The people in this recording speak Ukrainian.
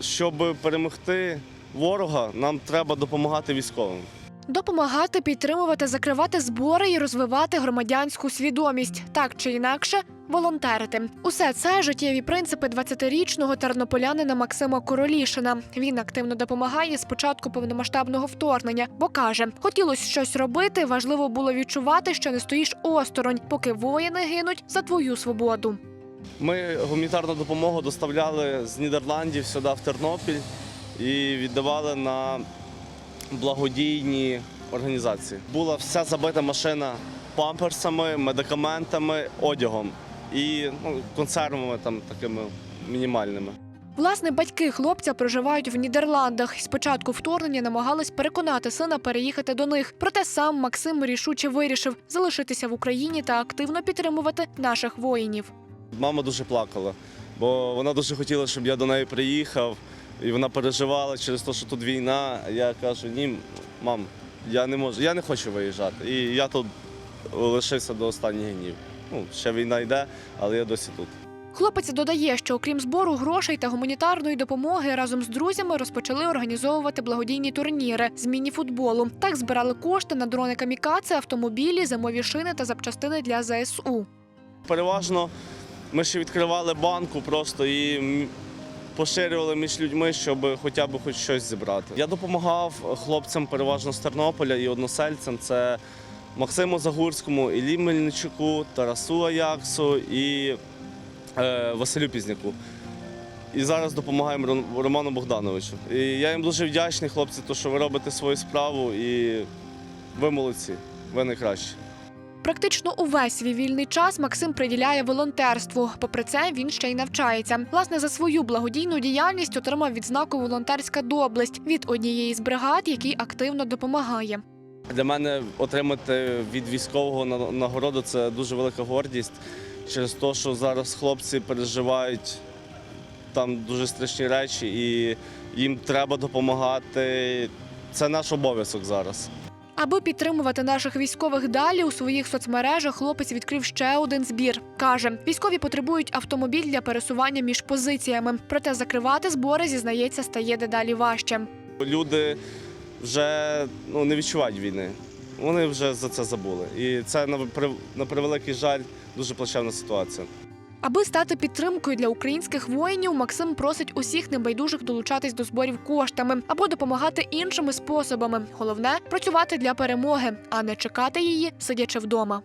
Щоб перемогти ворога, нам треба допомагати військовим. Допомагати, підтримувати, закривати збори і розвивати громадянську свідомість, так чи інакше, волонтерити. Усе це життєві принципи 20-річного тернополянина Максима Королішина. Він активно допомагає з початку повномасштабного вторгнення, бо каже, хотілося щось робити. Важливо було відчувати, що не стоїш осторонь, поки воїни гинуть за твою свободу. Ми гуманітарну допомогу доставляли з Нідерландів сюди, в Тернопіль, і віддавали на благодійні організації. Була вся забита машина памперсами, медикаментами, одягом і ну, консервами там такими мінімальними. Власне, батьки хлопця проживають в Нідерландах. З вторгнення намагались переконати сина переїхати до них. Проте сам Максим рішуче вирішив залишитися в Україні та активно підтримувати наших воїнів. Мама дуже плакала, бо вона дуже хотіла, щоб я до неї приїхав, і вона переживала через те, що тут війна. Я кажу, ні, мам, я не можу, я не хочу виїжджати. І я тут лишився до останніх днів. Ну, ще війна йде, але я досі тут. Хлопець додає, що окрім збору грошей та гуманітарної допомоги, разом з друзями розпочали організовувати благодійні турніри з міні-футболу. Так збирали кошти на дрони камікадзе, автомобілі, зимові шини та запчастини для ЗСУ. Переважно ми ще відкривали банку просто і поширювали між людьми, щоб хоча б хоч щось зібрати. Я допомагав хлопцям переважно з Тернополя і односельцям. Це Максиму Загурському, Іллі Мельничуку, Тарасу Аяксу і е, Василю Пізняку. І зараз допомагаємо Роману Богдановичу. І я їм дуже вдячний, хлопці, то, що ви робите свою справу і ви молодці, ви найкращі. Практично увесь свій вільний час Максим приділяє волонтерству. Попри це, він ще й навчається. Власне, за свою благодійну діяльність отримав відзнаку волонтерська доблесть від однієї з бригад, який активно допомагає. Для мене отримати від військового на- нагороду це дуже велика гордість через те, що зараз хлопці переживають там дуже страшні речі, і їм треба допомагати. Це наш обов'язок зараз. Аби підтримувати наших військових далі у своїх соцмережах, хлопець відкрив ще один збір. каже, військові потребують автомобіль для пересування між позиціями. Проте закривати збори зізнається стає дедалі важче. Люди вже ну, не відчувають війни. Вони вже за це забули. І це на превеликий жаль дуже плачевна ситуація. Аби стати підтримкою для українських воїнів, Максим просить усіх небайдужих долучатись до зборів коштами або допомагати іншими способами. Головне працювати для перемоги, а не чекати її, сидячи вдома.